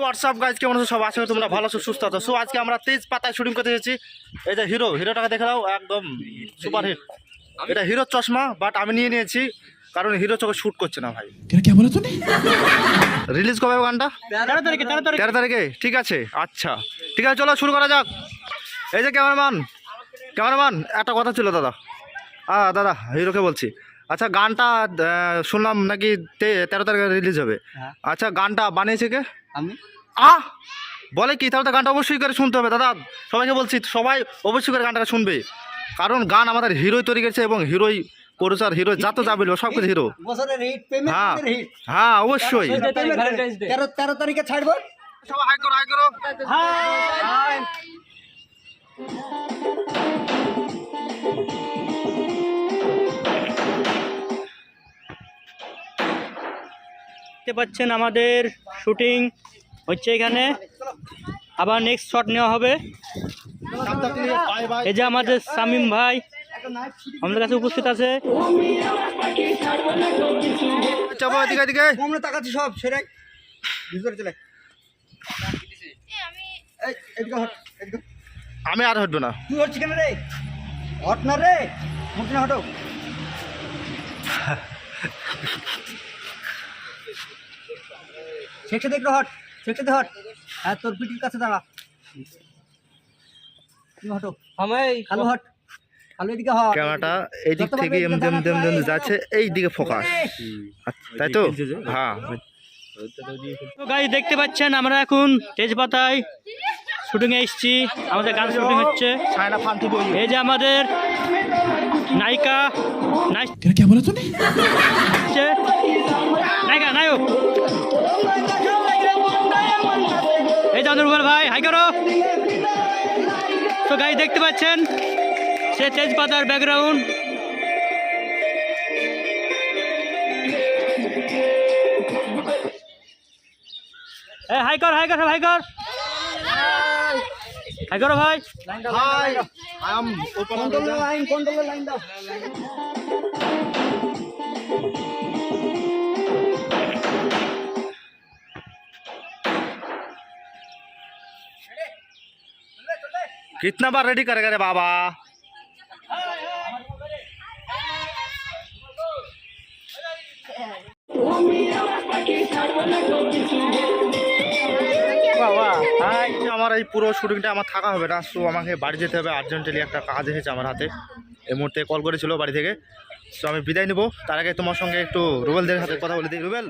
WhatsApp guys কেমন আছো? সব আছো তোমরা ভালো আছো সুস্থ আছো। সো আজকে আমরা তেজ পাতায় শুটিং করতে এসেছি এই যে হিরো হিরোটাকে দেখে দাও একদম সুপার হিট এটা হিরো চশমা বাট আমি নিয়ে নিয়েছি কারণ হিরো চোখে শ্যুট করছে না ভাই। রিলিজ কবে গানটা? তেরো তারিখে। তেরো তারিখে? ঠিক আছে আচ্ছা। ঠিক আছে চলো শুরু করা যাক। এই যে ক্যামেরাম্যান ক্যামেরাম্যান একটা কথা ছিল দাদা। হ্যাঁ দাদা হিরোকে বলছি। আচ্ছা গানটা শুনলাম নাকি তে- তেরো তারিখে রিলিজ হবে। হ্যাঁ। আচ্ছা গানটা বানিয়েছে কে? আমি? আহ বলে কি তাহলে তো গানটা অবশ্যই করে শুনতে হবে। দাদা সবাইকে বলছি সবাই অবশ্যই করে গানটা শুনবে। কারণ গান আমাদের হিরোই তৈরি করেছে এবং হিরোই করেছে আর যত যা বলব সব কিছু হিরো। হ্যাঁ হ্যাঁ অবশ্যই। তেরো তেরো তারিখে ছাড়বো? সবাই হাই করো হাই করো। দেখতে পাচ্ছেন আমাদের শুটিং হচ্ছে এখানে। আবার নেক্সট শট নেওয়া হবে। এই যে আমাদের শামিম ভাই আমাদের কাছে উপস্থিত আছে। তাকাচ্ছি সব সেরে ভিতরে চলে। হট আমি আর হটবো না। তুই হচ্ছি কেন রে? হট না রে? মুখ হট হট হ্যাঁ তোর পিটির কাছে দাঁড়া। হট। এই দিক থেকে ফোকাস দেখতে পাচ্ছেন আমরা এখন তেজপাতায় শুটিং এসছি। আমাদের গান শুটিং হচ্ছে। এই যে আমাদের নায়িকা নায়িকা। রুবেল ভাই হাই করো। তো গাই দেখতে পাচ্ছেন সে তেজপাতার ব্যাকগ্রাউন্ড হাই কর হাই কর হাই কর। হাই করো ভাই। হাই আই কন্ট্রোল লাইন কন্ট্রোল লাইন দাও। कितना बार रेडी करेगा रे बाबा হাই আমার এই পুরো শুটিংটা আমার থাকা হবে না সো আমাকে বাড়ি যেতে হবে আর্জেন্টালি একটা কাজ এসেছে আমার হাতে এই মুহূর্তে কল করেছিল বাড়ি থেকে সো আমি বিদায় নেবো তার আগে তোমার সঙ্গে একটু রুবেলদের হাতে কথা বলে দিই রুবেল